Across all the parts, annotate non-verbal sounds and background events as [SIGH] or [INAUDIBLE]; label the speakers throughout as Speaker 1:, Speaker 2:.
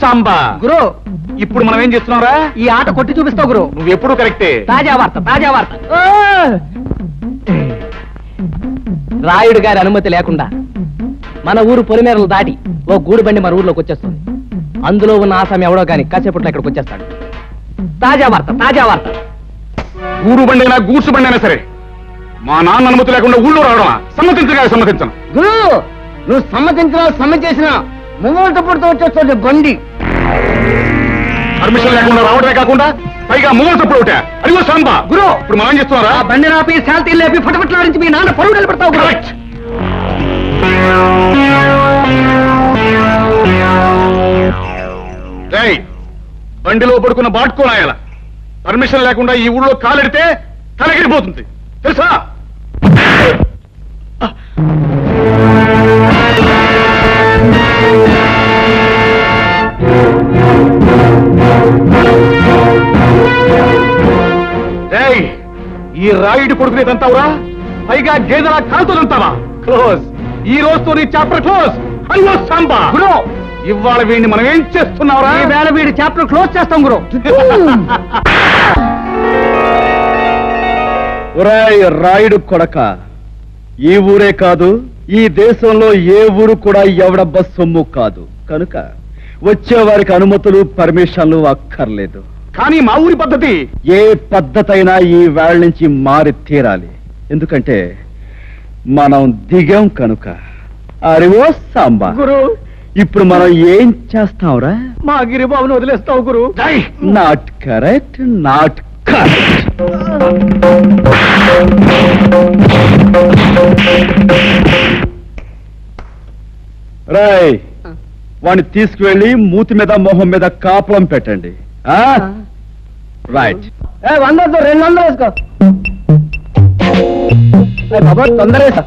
Speaker 1: సాంబా.
Speaker 2: గురు.
Speaker 1: ఇప్పుడు మనం ఏం చేస్తున్నావురా?
Speaker 2: ఈ ఆట కొట్టి చూపిస్తావు గురు.
Speaker 1: నువ్వు ఎప్పుడు కరెక్టే.
Speaker 2: తాజా వార్త తాజా వార్త. రాయుడు గారి అనుమతి లేకుండా మన ఊరు పొలిమేరలు దాటి ఓ గూడు బండి మన ఊర్లోకి వచ్చేస్తుంది. అందులో ఉన్న ఆసామి ఎవడో కానీ కాసేపట్లో ఇక్కడికి వచ్చేస్తాడు. తాజా వార్త తాజా వార్త.
Speaker 1: గూడు బండి అయినా గూడ్సు బండి అయినా సరే మా నాన్న అనుమతి లేకుండా ఊళ్ళో రావడమా? సమ్మతించగా సమ్మతించను.
Speaker 2: గురు నువ్వు సమ్మతించినా సమ్మతించినా ముంగోట పుడుతూ వచ్చేస్తుంది బండి
Speaker 1: పర్మిషన్ లేకుండా రావడమే కాకుండా పైగా తప్పుడు ఒకటే అదిగో సాంబా. గురు! ఇప్పుడు మనం చేస్తున్నారా?
Speaker 2: బండి నాపి శాంతి లేపి ఫటఫట్లాడించి మీ నాన్న పరువు నిలబడతావు
Speaker 1: బండిలో పడుకున్న బాటుకోనాయాల పర్మిషన్ లేకుండా ఈ ఊళ్ళో కాలెడితే తలగిరిపోతుంది తెలుసా? ఈ రాయుడు కొడుకునే తంతావురా పైగా గేదెల కాలుతో తంతావా క్లోజ్. ఈ రోజుతో నీ చాప్టర్ క్లోజ్. అయ్యో సాంబా!
Speaker 2: గురు!
Speaker 1: ఇవాళ వీడిని మనం ఏం చేస్తున్నావురా?
Speaker 2: ఈ వేళ వీడి చాప్టర్ క్లోజ్ చేస్తాం గురు. [LAUGHS]
Speaker 3: ఒరాయ్ రాయుడు కొడక ఈ ఊరే కాదు ఈ దేశంలో ఏ ఊరు కూడా ఎవడబ్బ సొమ్ము కాదు. కనుక వచ్చే వారికి అనుమతులు పర్మిషన్లు అక్కర్లేదు.
Speaker 1: కానీ మా ఊరి పద్ధతి
Speaker 3: ఏ పద్ధతైనా ఈ వేళ నుంచి మారి తీరాలి. ఎందుకంటే మనం దిగాం కనుక. అరివో సాంబా.
Speaker 2: గురు!
Speaker 3: ఇప్పుడు మనం ఏం చేస్తాంరా
Speaker 2: మా గిరిబాబును వదిలేస్తావు గురు.
Speaker 3: Not correct not correct. Roy! వాడిని తీసుకువెళ్ళి మూతి మీద మొహం మీద కాపురం పెట్టండి. ఆ. రైట్
Speaker 2: ఏ వందతో రెండు వందలు వేసుకో. బాబా
Speaker 1: తొందరగా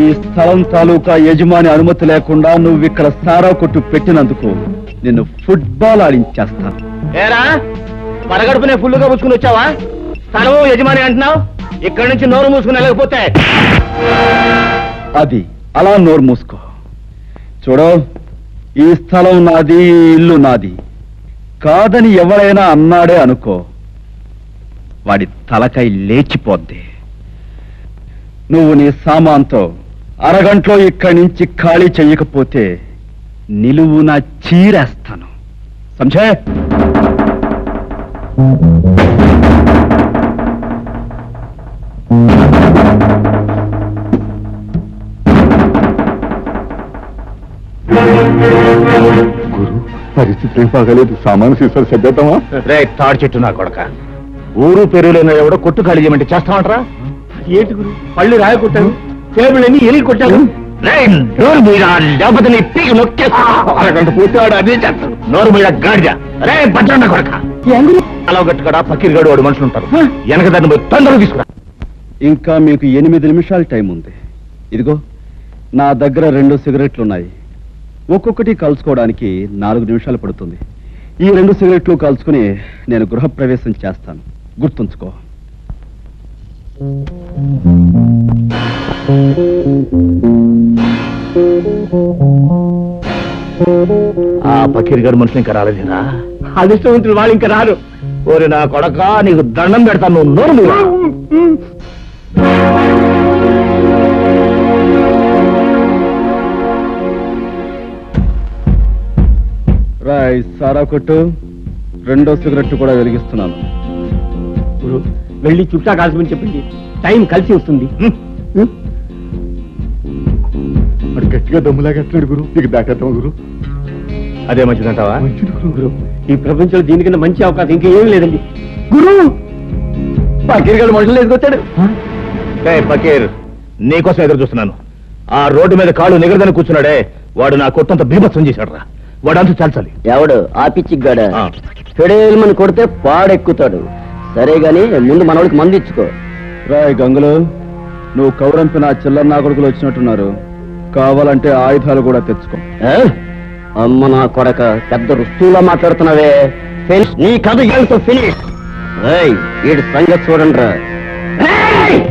Speaker 3: ఈ స్థలం తాలూకా యజమాని అనుమతి లేకుండా నువ్వు ఇక్కడ సారా కొట్టు పెట్టినందుకు నిన్ను ఫుట్బాల్ ఆడించేస్తాను.
Speaker 2: ఏరా? పరగడుపునే ఫుల్లుగా పుచ్చుకుని వచ్చావా? స్థలము యజమాని అంటున్నావు? ఇక్కడి నుంచి నోరు మూసుకుని వెళ్ళకపోతే?
Speaker 3: అది అలా నోరు మూసుకో. చూడు ఈ స్థలం నాది ఈ ఇల్లు నాది. కాదని ఎవరైనా అన్నాడే అనుకో వాడి తలకై లేచిపోద్ది. నువ్వు నీ సామాన్తో అరగంటలో ఇక్కడి నుంచి ఖాళీ చెయ్యకపోతే నిలువున చీరేస్తాను. సంజయ్!
Speaker 4: గురు పరిస్థితి ఏం బాగలేదు. సామాను సీసాలు సర్దేద్దామా?
Speaker 1: రే తాడు చెట్టు నా కొడక. ఊరు పెరుగులైన ఎవడో కొట్టు ఖాళీ చేయమంటే చేస్తామంటరా
Speaker 2: ఏంటి గురు పళ్ళు రాయ కొట్టాను టేబుల్ అన్ని ఎలిగి కొట్టాను
Speaker 1: రేయ్, నోరు మీద లేకపోతే నీ పీకి నొక్కేస్తా. అరగంట పూర్తివాడు అదే చేస్తాడు. నోరు మీద గాడిద. రే భద్రన్న కొడక అలా గట్టుకడా పక్కిరిగాడు వాడు మనుషులు ఉంటారు. వెనక దాన్ని పోయి తొందరగా తీసుకురా.
Speaker 3: ఇంకా మీకు ఎనిమిది నిమిషాల టైం ఉంది. ఇదిగో నా దగ్గర రెండు సిగరెట్లు ఉన్నాయి ఒక్కొక్కటి కలుసుకోవడానికి నాలుగు నిమిషాలు పడుతుంది. ఈ రెండు సిగరెట్లు కలుసుకుని నేను గృహప్రవేశం చేస్తాను. గుర్తుంచుకో.
Speaker 1: ఆ పక్కిరిగాడు మనుషులు ఇంకా రాలేదేనా?
Speaker 2: అదృష్టవంతులు వాళ్ళు ఇంకా రారు.
Speaker 1: ఓరి నా కొడక నీకు దండం పెడతాను నువ్వు నోరు
Speaker 3: రాయ్ సారా కొట్టు. రెండో సిగరెట్ కూడా వెలిగిస్తున్నాను.
Speaker 2: గురు వెళ్ళి చుట్టా కాల్చమని చెప్పింది. టైం కలిసి వస్తుంది.
Speaker 4: మరి గట్టిగా దమ్ములాగేస్తున్నాడు గురు. నీకు దాటేద్దాం గురు?
Speaker 1: అదే మంచిదంటావా
Speaker 4: గురు
Speaker 5: ఈ ప్రపంచంలో దీనికన్నా మంచి అవకాశం ఇంకా ఏమీ లేదండి.
Speaker 3: గురు! పకీర్ మనుషులు వేసుకొచ్చాడు
Speaker 1: ఏ ఫకీర్ నీకోసం ఎదురు చూస్తున్నాను. ఆ రోడ్డు మీద కాళ్ళు నిగరదని కూర్చున్నాడే వాడు నా కొట్టంత బీభత్సం చేశాడు రా వాడు అంత చాల్చాలి.
Speaker 5: ఎవడు? ఆ పిచ్చిగాడ
Speaker 1: ఆ.
Speaker 5: ఫెడేల్మని కొడితే పాడెక్కుతాడు. సరే గాని ముందు మనోడికి మందు ఇచ్చుకో.
Speaker 3: రాయ్ గంగులు నువ్వు కౌరంపిన ఆ చిల్లర నా కొడుకులు వచ్చినట్టున్నారు. కావాలంటే ఆయుధాలు కూడా తెచ్చుకో.
Speaker 5: ఏ? అమ్మ నా కొడక పెద్ద రుస్తువులో మాట్లాడుతున్నావే. నీ కథ ఏళ్ళతో ఫినిష్. ఏయ్ వీడి సంగతి చూడండి రా